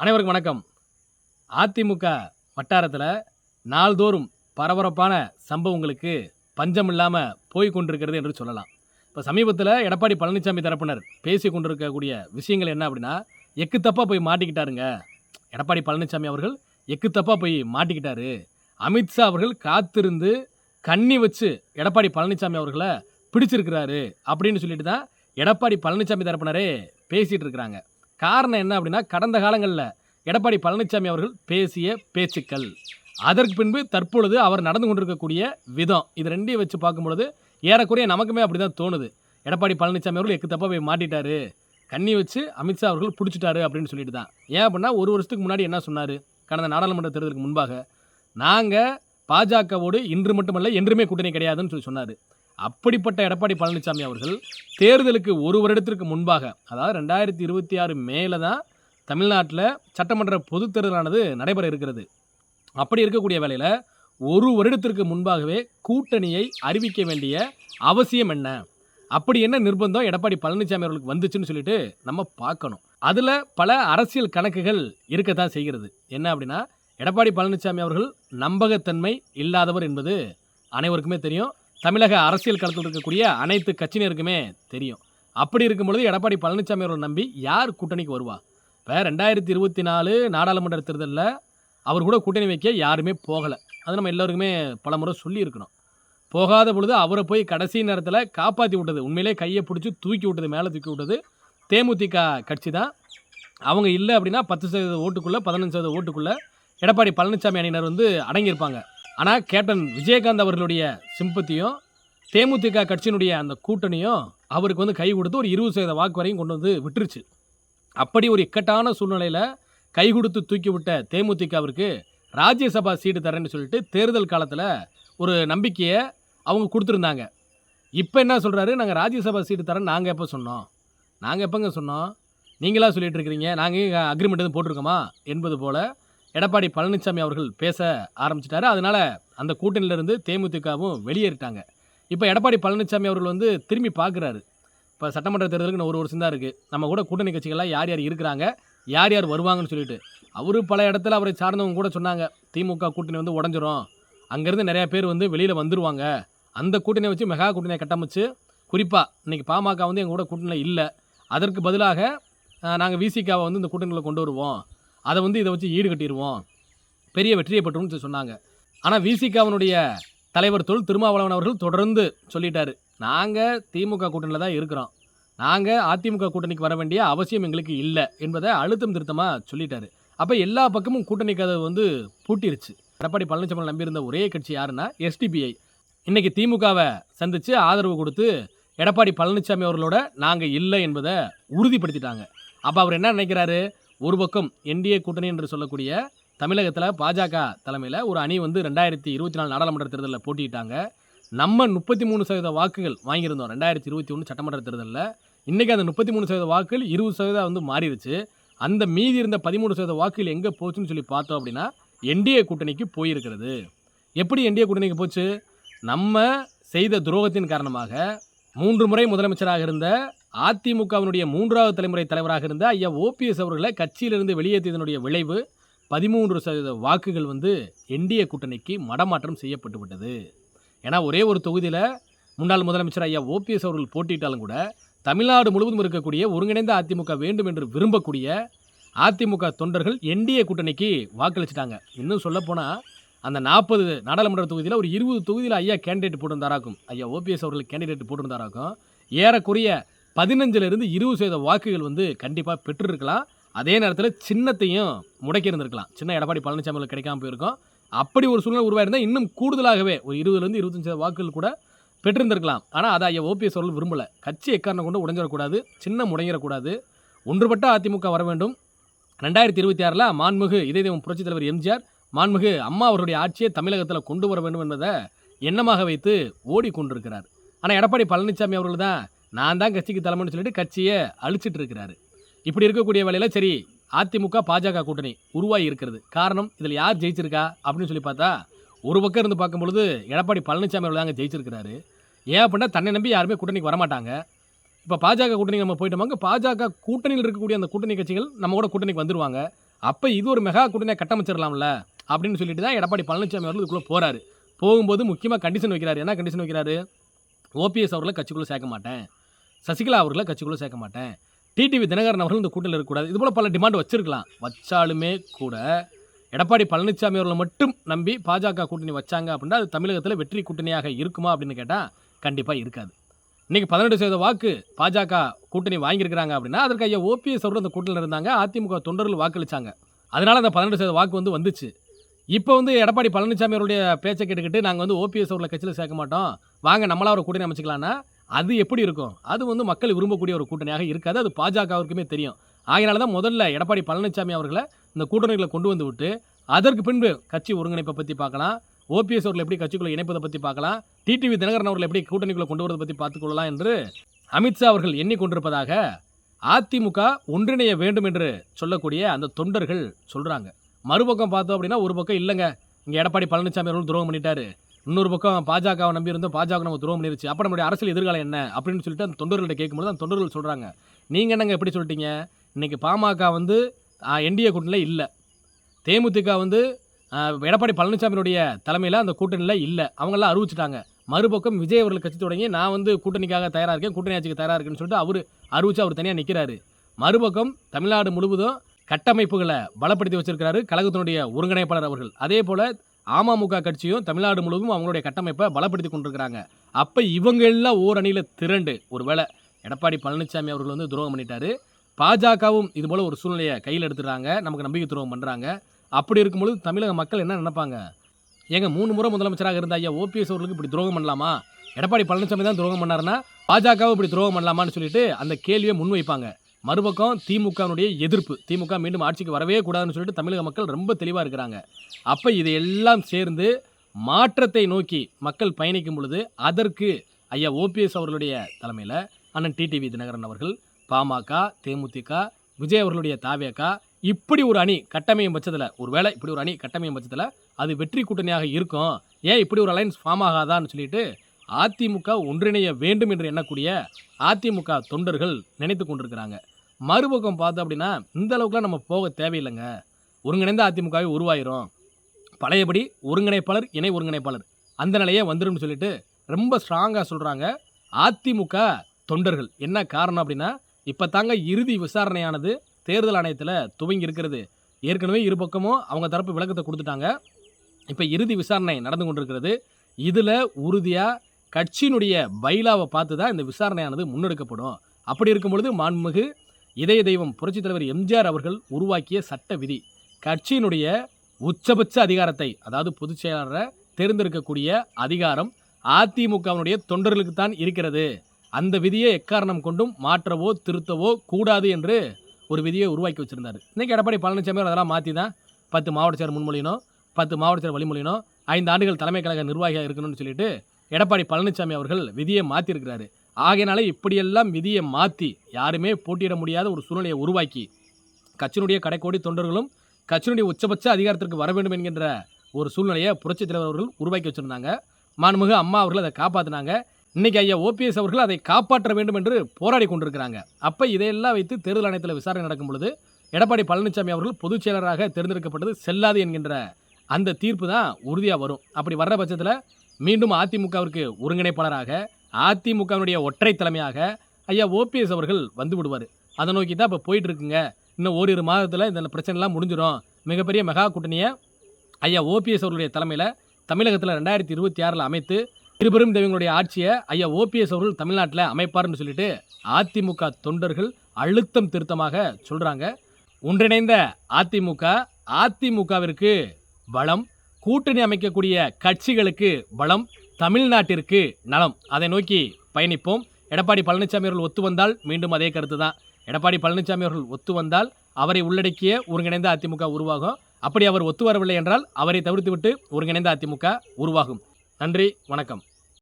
அனைவருக்கும் வணக்கம். அதிமுக வட்டாரத்தில் நாள்தோறும் பரபரப்பான சம்பவங்களுக்கு பஞ்சம் இல்லாமல் போய் கொண்டிருக்கிறது என்று சொல்லலாம். இப்போ சமீபத்தில் எடப்பாடி பழனிசாமி தரப்பினர் பேசி கொண்டிருக்கக்கூடிய விஷயங்கள் என்ன அப்படின்னா எக்கு தப்பாக போய் மாட்டிக்கிட்டாருங்க. எடப்பாடி பழனிசாமி அவர்கள் எக்கு தப்பாக போய் மாட்டிக்கிட்டாரு. அமித்ஷா அவர்கள் காத்திருந்து கண்ணி வச்சு எடப்பாடி பழனிசாமி அவர்களை பிடிச்சிருக்கிறாரு அப்படின்னு சொல்லிட்டு தான் எடப்பாடி பழனிசாமி தரப்பினரே பேசிகிட்டு இருக்கிறாங்க. காரணம் என்ன அப்படின்னா கடந்த காலங்களில் எடப்பாடி பழனிசாமி அவர்கள் பேசிய பேச்சுக்கள். அதற்கு பின்பு தற்பொழுது அவர் நடந்து கொண்டிருக்கக்கூடிய விதம். இது ரெண்டையும் வச்சு பார்க்கும்பொழுது ஏறக்குறைய நமக்குமே அப்படி தான் தோணுது. எடப்பாடி பழனிசாமி அவர்கள் எக்கு தப்பாக போய் மாட்டிட்டாரு. கண்ணி வச்சு அமித்ஷா அவர்கள் பிடிச்சிட்டாரு அப்படின்னு சொல்லிட்டு தான். ஏன் அப்படின்னா ஒரு வருஷத்துக்கு முன்னாடி என்ன சொன்னார்? கடந்த நாடாளுமன்ற தேர்தலுக்கு முன்பாக நாங்கள் பாஜகவோடு இன்று மட்டுமல்ல என்றுமே கூட்டணி கிடையாதுன்னு சொல்லி சொன்னார். அப்படிப்பட்ட எடப்பாடி பழனிசாமி அவர்கள் தேர்தலுக்கு ஒரு வருடத்திற்கு முன்பாக அதாவது ரெண்டாயிரத்தி இருபத்தி ஆறு மேலே தான் தமிழ்நாட்டில் சட்டமன்ற பொதுத் தேர்தலானது நடைபெற இருக்கிறது. அப்படி இருக்கக்கூடிய வேளையில் ஒரு வருடத்திற்கு முன்பாகவே கூட்டணியை அறிவிக்க வேண்டிய அவசியம் என்ன? அப்படி என்ன நிர்பந்தம் எடப்பாடி பழனிசாமி அவர்களுக்கு வந்துச்சுன்னு சொல்லிட்டு நம்ம பார்க்கணும். அதில் பல அரசியல் கணக்குகள் இருக்கத்தான் செய்கிறது. என்ன அப்படின்னா எடப்பாடி பழனிசாமி அவர்கள் நம்பகத்தன்மை இல்லாதவர் என்பது அனைவருக்குமே தெரியும். தமிழக அரசியல் களத்தில் இருக்கக்கூடிய அனைத்து கட்சியினருக்குமே தெரியும். அப்படி இருக்கும் பொழுது எடப்பாடி பழனிசாமி அவர்கள் நம்பி யார் கூட்டணிக்கு வருவா? இப்போ ரெண்டாயிரத்தி இருபத்தி நாலு நாடாளுமன்ற தேர்தலில் அவர் கூட கூட்டணி வைக்க யாருமே போகலை. அது நம்ம எல்லோருக்குமே பல முறை சொல்லியிருக்கணும். போகாத பொழுது அவரை போய் கடைசி நேரத்தில் காப்பாற்றி விட்டது. உண்மையிலே கையை பிடிச்சி தூக்கி விட்டது மேலே தூக்கி விட்டது தேமுதிக கட்சி தான். அவங்க இல்லை அப்படின்னா பத்து சதவீத ஓட்டுக்குள்ளே பதினஞ்சு சதவீத ஓட்டுக்குள்ளே எடப்பாடி பழனிசாமி அணியினர் வந்து அடங்கியிருப்பாங்க. ஆனால் கேப்டன் விஜயகாந்த் அவர்களுடைய சிம்பத்தியும் தேமுதிக கட்சியினுடைய அந்த கூட்டணியும் அவருக்கு வந்து கை கொடுத்து ஒரு இருபது சதவீத வாக்கு வரையும் கொண்டு வந்து விட்டுருச்சு. அப்படி ஒரு இக்கட்டான சூழ்நிலையில் கை கொடுத்து தூக்கி விட்ட தேமுதிகவிற்கு ராஜ்யசபா சீட்டு தரேன்னு சொல்லிட்டு தேர்தல் காலத்தில் ஒரு நம்பிக்கையை அவங்க கொடுத்துருந்தாங்க. இப்போ என்ன சொல்கிறாரு நாங்கள் ராஜ்யசபா சீட்டு தரேன் நாங்கள் எப்போ சொன்னோம்? நாங்கள் எப்போங்க சொன்னோம்? நீங்களாக சொல்லிகிட்டு இருக்கிறீங்க. நாங்கள் அக்ரிமெண்ட் எதுவும் போட்டிருக்கோமா? என்பது போல் எடப்பாடி பழனிசாமி அவர்கள் பேச ஆரம்பிச்சிட்டாரு. அதனால் அந்த கூட்டணியிலிருந்து தேமுதிகவும் வெளியேறிட்டாங்க. இப்போ எடப்பாடி பழனிசாமி அவர்கள் வந்து திரும்பி பார்க்குறாரு இப்போ சட்டமன்ற தேர்தலுக்கு ஒரு வருஷம் தான் இருக்குது நம்ம கூட கூட்டணி கட்சிகள்லாம் யார் யார் இருக்கிறாங்க யார் யார் வருவாங்கன்னு சொல்லிட்டு. அவரு பல இடத்துல அவரை சார்ந்தவங்க கூட சொன்னாங்க. திமுக கூட்டணி வந்து உடஞ்சிரும். அங்கேருந்து நிறையா பேர் வந்து வெளியில் வந்துடுவாங்க அந்த கூட்டணியை வச்சு மெகா கூட்டணியை கட்டமைச்சு குறிப்பாக இன்றைக்கி பாமக வந்து எங்கள் கூட கூட்டணியில் இல்லை. அதற்கு பதிலாக நாங்கள் விசிகாவை வந்து இந்த கூட்டணியில் கொண்டு வருவோம். அதை வந்து இதை வச்சு ஈடு கட்டிடுவோம். பெரிய வெற்றியை பெற்றோம்னு சொல்லி சொன்னாங்க. ஆனால் விசிகாவினுடைய தலைவர் தொல் திருமாவளவன் அவர்கள் தொடர்ந்து சொல்லிட்டாரு. நாங்கள் திமுக கூட்டணியில் தான் இருக்கிறோம். நாங்கள் அதிமுக கூட்டணிக்கு வர வேண்டிய அவசியம் எங்களுக்கு இல்லை என்பதை அழுத்தம் திருத்தமாக சொல்லிட்டாரு. அப்போ எல்லா பக்கமும் கூட்டணி கதவு வந்து பூட்டிருச்சு. எடப்பாடி பழனிசாமி நம்பியிருந்த ஒரே கட்சி யாருன்னா எஸ்டிபிஐ. இன்னைக்கு திமுகவை சந்தித்து ஆதரவு கொடுத்து எடப்பாடி பழனிசாமி அவர்களோட நாங்கள் இல்லை என்பதை உறுதிப்படுத்திட்டாங்க. அப்போ அவர் என்ன நினைக்கிறாரு? ஒரு பக்கம் என்டிஏ கூட்டணி என்று சொல்லக்கூடிய தமிழகத்தில் பாஜக தலைமையில் ஒரு அணி வந்து ரெண்டாயிரத்தி இருபத்தி நாலு நாடாளுமன்ற தேர்தலில் போட்டிட்டாங்க நம்ம முப்பத்தி மூணு சதவீத வாக்குகள் வாங்கியிருந்தோம் ரெண்டாயிரத்தி இருபத்தி ஒன்று சட்டமன்ற தேர்தலில். இன்றைக்கி அந்த முப்பத்தி மூணு சதவீத வாக்குகள் இருபது சதவீதம் வந்து மாறிடுச்சு. அந்த மீதி இருந்த பதிமூணு சதவீத வாக்குகள் எங்கே போச்சுன்னு சொல்லி பார்த்தோம் அப்படின்னா என்டிஏ கூட்டணிக்கு போயிருக்கிறது. எப்படி என்டிஏ கூட்டணிக்கு போச்சு? நம்ம செய்த துரோகத்தின் காரணமாக மூன்று முறை முதலமைச்சராக இருந்த அதிமுகவினுடைய மூன்றாவது தலைமுறை தலைவராக இருந்த ஐயா ஓபிஎஸ் அவர்களை கட்சியிலிருந்து வெளியேற்றியதனுடைய விளைவு பதிமூன்று சதவீத வாக்குகள் வந்து என்டிஏ கூட்டணிக்கு மடமாற்றம் செய்யப்பட்டு விட்டது. ஏன்னா ஒரே ஒரு தொகுதியில் முன்னாள் முதலமைச்சர் ஐயா ஓபிஎஸ் அவர்கள் போட்டியிட்டாலும் கூட தமிழ்நாடு முழுவதும் இருக்கக்கூடிய ஒருங்கிணைந்த அதிமுக வேண்டும் என்று விரும்பக்கூடிய அதிமுக தொண்டர்கள் என்டிஏ கூட்டணிக்கு வாக்களிச்சிட்டாங்க. இன்னும் சொல்லப்போனால் அந்த நாற்பது நாடாளுமன்ற தொகுதியில் ஒரு இருபது தொகுதியில் ஐயா கேண்டிடேட் போட்டிருந்தாராக்கும். ஐயா ஓபிஎஸ் அவர்கள் கேண்டிடேட் போட்டிருந்தாராக்கும். ஏறக்குறைய பதினஞ்சிலிருந்து இருபது சதவீத வாக்குகள் வந்து கண்டிப்பாக பெற்றிருக்கலாம். அதே நேரத்தில் சின்னத்தையும் முடக்கி இருந்திருக்கலாம் சின்ன எடப்பாடி பழனிசாமி கிடைக்காம போயிருக்கும். அப்படி ஒரு சூழ்நிலை உருவாயிருந்தால் இன்னும் கூடுதலாகவே ஒரு இருபதுலேருந்து இருபத்தஞ்சு சதவீத வாக்குகள் கூட பெற்றிருந்திருக்கலாம். ஆனால் அதை ஐயா ஓபிஎஸ் அவர்கள் விரும்பலை. கட்சி எக்காரணம் கொண்டு உடைஞ்சிடக்கூடாது சின்னம் முடங்கிடக்கூடாது. ஒன்றுபட்ட அதிமுக வர வேண்டும். ரெண்டாயிரத்தி இருபத்தி ஆறில் மாண்புமிகு இதே தெய்வம் புரட்சித் தலைவர் எம்ஜிஆர் மாண்புமிகு அம்மா அவருடைய ஆட்சியை தமிழகத்தில் கொண்டு வர வேண்டும் என்பதை எண்ணமாக வைத்து ஓடிக்கொண்டிருக்கிறார். ஆனால் எடப்பாடி பழனிசாமி அவர்கள் தான் நான் தான் கட்சிக்கு தலைமைன்னு சொல்லிட்டு கட்சியை அழிச்சிட்டு இருக்கிறாரு. இப்படி இருக்கக்கூடிய வேலையில் சரி அதிமுக பாஜக கூட்டணி உருவாகி இருக்கிறது. காரணம் இதில் யார் ஜெயிச்சிருக்கா? அப்படின்னு சொல்லி பார்த்தா ஒரு பக்கம் இருந்து பார்க்கும்பொழுது எடப்பாடி பழனிசாமி அவர்கள் தாங்க ஜெயிச்சிருக்கிறாரு. ஏன் அப்படின்னா தன்னை நம்பி யாருமே கூட்டணிக்கு வரமாட்டாங்க. இப்போ பாஜக கூட்டணி நம்ம போயிட்டோமாங்க பாஜக கூட்டணியில் இருக்கக்கூடிய அந்த கூட்டணி கட்சிகள் நம்ம கூட கூட்டணிக்கு வந்துடுவாங்க அப்போ இது ஒரு மெகா கூட்டணியை கட்டமைச்சிடலாம்ல? அப்படின்னு சொல்லிட்டு தான் எடப்பாடி பழனிசாமி அவர்கள் இதுக்குள்ளே போகிறாரு போகும்போது முக்கியமாக கண்டிஷன் வைக்கிறாரு. என்ன கண்டிஷன் வைக்கிறாரு? ஓபிஎஸ் அவர்களை கட்சிக்குள்ளே சேர்க்க மாட்டேன். சசிகலா அவர்களை கட்சிக்குள்ளே சேர்க்க மாட்டேன். டிடிவி தினகரன் அவர்கள் இந்த கூட்டத்தில் இருக்கக்கூடாது இது போல் பல டிமாண்ட் வச்சிருக்கலாம். வச்சாலுமே கூட எடப்பாடி பழனிசாமி அவர்களை மட்டும் நம்பி பாஜக கூட்டணி வச்சாங்க அப்படின்னா அது தமிழகத்தில் வெற்றி கூட்டணியாக இருக்குமா அப்படின்னு கேட்டால் கண்டிப்பாக இருக்காது. இன்னைக்கு பதினெட்டு சதவீத வாக்கு பாஜக கூட்டணி வாங்கியிருக்கிறாங்க அப்படின்னா அதற்கு ஐயா ஓபிஎஸ் அவர்கள் அந்த கூட்டணியில் இருந்தாங்க. அதிமுக தொண்டர்கள் வாக்களித்தாங்க அதனால் அந்த பதினெட்டு சதவீத வாக்கு வந்து வந்துச்சு. இப்போ வந்து எடப்பாடி பழனிசாமி அவருடைய பேச்சை கேட்டுக்கிட்டு நாங்கள் வந்து ஓபிஎஸ் அவர்களை கட்சியில் சேர்க்க மாட்டோம். வாங்க நம்மளாக ஒரு கூட்டணி அமைச்சிக்கலாம்னா அது எப்படி இருக்கும்? அது வந்து மக்கள் விரும்பக்கூடிய ஒரு கூட்டணியாக இருக்காது. அது பாஜகவிற்குமே தெரியும். ஆகையினால தான் முதல்ல எடப்பாடி பழனிசாமி அவர்களை இந்த கூட்டணிகளை கொண்டு வந்து விட்டு அதற்கு பின்பு கட்சி ஒருங்கிணைப்பை பற்றி பார்க்கலாம். ஓபிஎஸ் அவர்கள் எப்படி கட்சிக்குள்ளே இணைப்பதை பற்றி பார்க்கலாம். டிடிவி தினகரன் அவர்கள் எப்படி கூட்டணிக்குள்ளே கொண்டு வரதை பற்றி பார்த்துக்கொள்ளலாம் என்று அமித்ஷா அவர்கள் எண்ணிக்கொண்டிருப்பதாக அதிமுக ஒன்றிணைய வேண்டும் என்று சொல்லக்கூடிய அந்த தொண்டர்கள் சொல்கிறாங்க மறுபக்கம் பார்த்தோம் அப்படின்னா ஒரு பக்கம் இல்லைங்க. இங்கே எடப்பாடி பழனிசாமி அவர்கள் துரோகம் பண்ணிட்டாரு. இன்னொரு பக்கம் பாஜகவை நம்பி இருந்தோம் பாஜக நம்ம துரோகம் பண்ணிருச்சு. அப்போ நம்மளுடைய அரசியல் எதிர்காலம் என்ன? அப்படின்னு சொல்லிட்டு அந்த தொண்டர்கள்ட்ட கேட்கும்போது அந்த தொண்டர்கள் சொல்கிறாங்க நீங்கள் என்னங்க எப்படி சொல்லிட்டீங்க? இன்னைக்கு பாமக வந்து என்டிஏ கூட்டணியில் இல்லை. தேமுதிக வந்து எடப்பாடி பழனிசாமியினுடைய தலைமையில் அந்த கூட்டணியில் இல்லை. அவங்களாம் அறிவிச்சிட்டாங்க. மறுபக்கம் விஜய் அவர்கள் கட்சி தொடங்கி நான் வந்து கூட்டணிக்காக தயாராக இருக்கேன் கூட்டணி ஆட்சிக்கு தயாராக இருக்கேன்னு சொல்லிட்டு அவர் அறிவிச்சு அவர் தனியாக நிற்கிறாரு மறுபக்கம் தமிழ்நாடு முழுவதும் கட்டமைப்புகளை பலப்படுத்தி வச்சிருக்கிறாரு கழகத்தினுடைய ஒருங்கிணைப்பாளர் அவர்கள். அதே போல் அமமுக கட்சியும் தமிழ்நாடு முழுவதும் அவங்களுடைய கட்டமைப்பை பலப்படுத்தி கொண்டிருக்கிறாங்க. அப்போ இவங்க எல்லாம் ஓர் அணியில் திரண்டு ஒருவேளை எடப்பாடி பழனிசாமி அவர்கள் வந்து துரோகம் பண்ணிட்டாரு. பாஜகவும் இது போல் ஒரு சூழ்நிலையை கையில் எடுத்துடுறாங்க நமக்கு நம்பிக்கை துரோகம் பண்ணுறாங்க அப்படி இருக்கும்பொழுது தமிழக மக்கள் என்ன நினைப்பாங்க? ஏங்க மூணு முறை முதலமைச்சராக இருந்த ஐயா ஓபிஎஸ் அவர்களுக்கு இப்படி துரோகம் பண்ணலாமா? எடப்பாடி பழனிசாமி தான் துரோகம் பண்ணாருன்னா பாஜகவும் இப்படி துரோகம் பண்ணலாமான்னு சொல்லிட்டு அந்த கேள்வியை முன்வைப்பாங்க. மறுபக்கம் திமுகவினுடைய எதிர்ப்பு. திமுக மீண்டும் ஆட்சிக்கு வரவே கூடாதுன்னு சொல்லிட்டு தமிழக மக்கள் ரொம்ப தெளிவாக இருக்கிறாங்க. அப்போ இதையெல்லாம் சேர்ந்து மாற்றத்தை நோக்கி மக்கள் பயணிக்கும் பொழுது அதற்கு ஐயா ஓபிஎஸ் அவர்களுடைய தலைமையில் அண்ணன் டிடிவி தினகரன் அவர்கள் பாமக தேமுதிக விஜய் அவர்களுடைய தாவேக்கா இப்படி ஒரு அணி கட்டமையும் பட்சத்தில் ஒருவேளை இப்படி ஒரு அணி கட்டமையும் பட்சத்தில் அது வெற்றி கூட்டணியாக இருக்கும். ஏன் இப்படி ஒரு அலைன்ஸ் ஃபார்ம் ஆகாதான்னு சொல்லிட்டு அதிமுக ஒன்றிணைய வேண்டும் என்று எண்ணக்கூடிய அதிமுக தொண்டர்கள் நினைத்து கொண்டிருக்கிறாங்க. மறுபக்கம் பார்த்தோம் அப்படின்னா இந்த அளவுக்குலாம் நம்ம போக தேவையில்லைங்க. ஒருங்கிணைந்த அதிமுகவே உருவாயிரும். பழையபடி ஒருங்கிணைப்பாளர் இணை ஒருங்கிணைப்பாளர். அந்த நிலையே வந்துரும்னு சொல்லிட்டு ரொம்ப ஸ்ட்ராங்காக சொல்கிறாங்க அதிமுக தொண்டர்கள். என்ன காரணம் அப்படின்னா இப்போ தாங்க இறுதி விசாரணையானது தேர்தல் ஆணையத்தில் துவங்கி இருக்கிறது. ஏற்கனவே இரு பக்கமும் அவங்க தரப்பு விளக்கத்தை கொடுத்துட்டாங்க. இப்போ இறுதி விசாரணை நடந்து கொண்டிருக்கிறது. இதில் உறுதியாக கட்சியினுடைய பைலாவை பார்த்து தான் இந்த விசாரணையானது முன்னெடுக்கப்படும். அப்படி இருக்கும் பொழுது மாண்புமிகு இதய தெய்வம் புரட்சித் தலைவர் எம்ஜிஆர் அவர்கள் உருவாக்கிய சட்ட விதி. கட்சியினுடைய உச்சபட்ச அதிகாரத்தை அதாவது பொதுச் செயலாளரை தேர்ந்தெடுக்கக்கூடிய அதிகாரம் அதிமுகவினுடைய தொண்டர்களுக்கு தான் இருக்கிறது. அந்த விதியை எக்காரணம் கொண்டும் மாற்றவோ திருத்தவோ கூடாது என்று ஒரு விதியை உருவாக்கி வச்சுருந்தார். இன்றைக்கி எடப்பாடி பழனிசாமி அதெல்லாம் மாற்றி தான் பத்து மாவட்ட செயலர் முன்மொழியணும் பத்து மாவட்ட செயலர் வழிமொழியணும் ஐந்து ஆண்டுகள் தலைமை கழக நிர்வாகியாக இருக்கணும்னு சொல்லிட்டு எடப்பாடி பழனிசாமி அவர்கள் விதியை மாற்றிருக்கிறாரு ஆகையினால இப்படியெல்லாம் விதியை மாற்றி யாருமே போட்டியிட முடியாத ஒரு சூழ்நிலையை உருவாக்கி கட்சியினுடைய கடைக்கோடி தொண்டர்களும் கட்சியினுடைய உச்சபட்ச அதிகாரத்திற்கு வர வேண்டும் என்கின்ற ஒரு சூழ்நிலையை புரட்சி தலைவர் அவர்கள் உருவாக்கி வச்சிருந்தாங்க. மாண்புமிகு அம்மா அவர்கள் அதை காப்பாற்றினாங்க இன்றைக்கி ஐயா ஓபிஎஸ் அவர்கள் அதை காப்பாற்ற வேண்டும் என்று போராடி கொண்டிருக்கிறாங்க. அப்போ இதையெல்லாம் வைத்து தேர்தல் ஆணையத்தில் விசாரணை நடக்கும் பொழுது எடப்பாடி பழனிசாமி அவர்கள் பொதுச் செயலராக தேர்ந்தெடுக்கப்பட்டது செல்லாது என்கின்ற அந்த தீர்ப்பு தான் உறுதியாக வரும். அப்படி வர்ற பட்சத்தில் மீண்டும் அதிமுகவிற்கு ஒருங்கிணைப்பாளராக அதிமுகவினுடைய ஒற்றை தலைமையாக ஐயா ஓபிஎஸ் அவர்கள் வந்து விடுவார். அதை நோக்கி தான் இப்போ போயிட்டு இருக்குங்க இன்னும் ஓரிரு மாதத்தில் இந்த பிரச்சனைலாம் முடிஞ்சிடும். மிகப்பெரிய மெகா கூட்டணியை ஐயா ஓபிஎஸ் அவர்களுடைய தலைமையில் தமிழகத்தில் ரெண்டாயிரத்தி இருபத்தி ஆறில் அமைத்து இருபெரும் தெய்வங்களுடைய ஆட்சியை ஐயா ஓபிஎஸ் அவர்கள் தமிழ்நாட்டில் அமைப்பார்னு சொல்லிட்டு அதிமுக தொண்டர்கள் அழுத்தம் திருத்தமாக சொல்கிறாங்க ஒன்றிணைந்த அதிமுக அதிமுகவிற்கு பலம் கூட்டணி அமைக்கக்கூடிய கட்சிகளுக்கு பலம் தமிழ்நாட்டிற்கு நலம். அதை நோக்கி பயணிப்போம். எடப்பாடி பழனிசாமி அவர்கள் ஒத்து வந்தால் மீண்டும் அதே கருத்து தான் எடப்பாடி பழனிசாமி அவர்கள் ஒத்து வந்தால் அவரை உள்ளடக்கிய ஒருங்கிணைந்த அதிமுக உருவாகும். அப்படி அவர் ஒத்து வரவில்லை என்றால் அவரை தவிர்த்துவிட்டு ஒருங்கிணைந்த அதிமுக உருவாகும். நன்றி வணக்கம்.